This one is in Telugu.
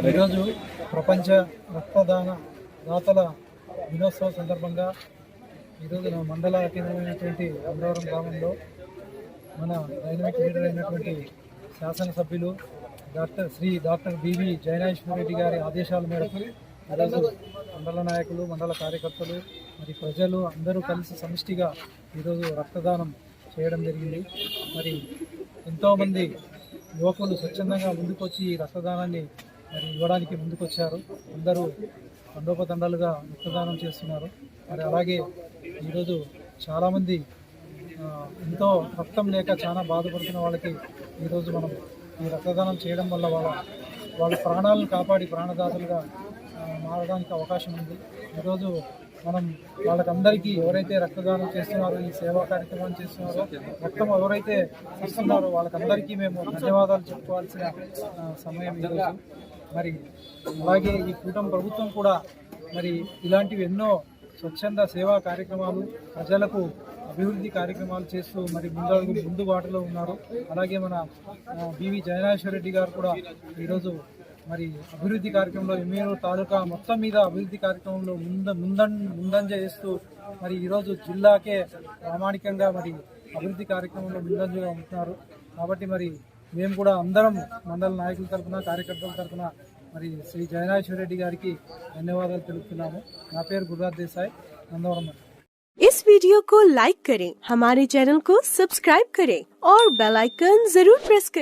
ఈరోజు ప్రపంచ రక్తదాన దాతల దినోత్సవం సందర్భంగా ఈరోజు నా మండల కేంద్రమైనటువంటి అమరావరం గ్రామంలో మన డైనమిక్ లీడర్ అయినటువంటి శాసనసభ్యులు doctor Shri doctor B V Jayanashwara Reddy గారి ఆదేశాల మేరకు ఈరోజు మండల నాయకులు మండల కార్యకర్తలు మరి ప్రజలు అందరూ కలిసి సమిష్టిగా ఈరోజు రక్తదానం చేయడం జరిగింది. మరి ఎంతోమంది యువకులు స్వచ్ఛందంగా ముందుకొచ్చి ఈ రక్తదానాన్ని మరి ఇవ్వడానికి ముందుకొచ్చారు. అందరూ తండోపతండాలుగా రక్తదానం చేస్తున్నారు. మరి అలాగే ఈరోజు చాలామంది ఎంతో రక్తం లేక చాలా బాధపడుతున్న వాళ్ళకి ఈరోజు మనం ఈ రక్తదానం చేయడం వల్ల వాళ్ళ వాళ్ళ ప్రాణాలను కాపాడి ప్రాణదాతలుగా మారడానికి అవకాశం ఉంది. ఈరోజు మనం వాళ్ళకందరికీ ఎవరైతే రక్తదానం చేస్తున్నారో ఈ సేవా కార్యక్రమం చేస్తున్నారో రక్తం ఎవరైతే ఇస్తున్నారో వాళ్ళకందరికీ మేము ధన్యవాదాలు చెప్పుకోవాల్సిన సమయం ఈరోజు. మరి అలాగే ఈ కూటమి ప్రభుత్వం కూడా మరి ఇలాంటివి ఎన్నో స్వచ్ఛంద సేవా కార్యక్రమాలు ప్రజలకు అభివృద్ధి కార్యక్రమాలు చేస్తూ మరి ముందు ముందు బాటలో ఉన్నారు. అలాగే మన బివి జయనాశ్వర రెడ్డి గారు కూడా ఈరోజు మరి అభివృద్ధి కార్యక్రమంలో ఎమ్మెల్యే తాలూకా మొత్తం మీద అభివృద్ధి కార్యక్రమంలో ముంద ముందం ముందంజ చేస్తూ మరి ఈరోజు జిల్లాకే ప్రామాణికంగా మరి అభివృద్ధి కార్యక్రమంలో ముందంజగా ఉంటున్నారు. కాబట్టి మరి మేము కూడా అందరం మండల నాయకుల తరఫున కార్యకర్తల తరఫున మరి శ్రీ జయనాశ్వర రెడ్డి గారికి ధన్యవాదాలు తెలుపుతున్నాము నా పేరు గురురాజ్ దేశాయ్ నందవరం మండలం. इस वीडियो को लाइक करें हमारे चैनल को सब्सक्राइब करें और बेल आइकन जरूर प्रेस करें